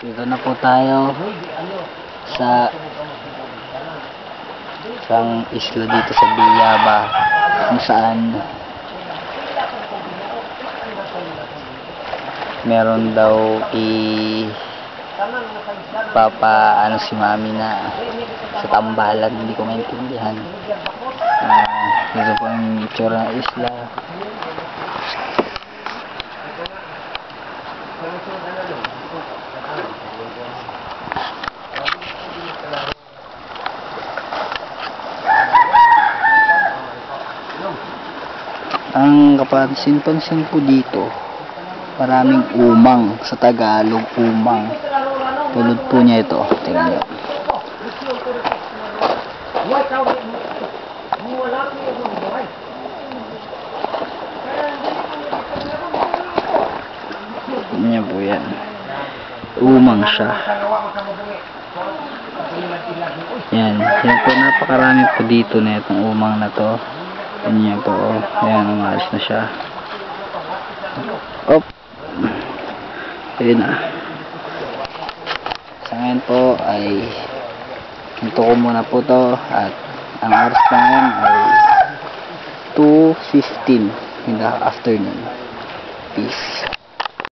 Dito na po tayo sa isang isla dito sa Bilyaba kung saan meron daw i papa ano si mami na sa tambalan. Hindi ko maintindihan. Ah, dito po yung itsura isla ang kapansin-pansin po dito maraming umang sa Tagalog umang. Tulad po niya ito. Tingnan niyo. Niya po yan. Umang siya. Yan. Yan po napakarami po dito na itong umang na to yan niya po oh. yan umalis na siya. Op. Ayun na. Sa ngayon po ay ito ko muna po to at ang oras na ngayon ay 2.15 in the afternoon. Peace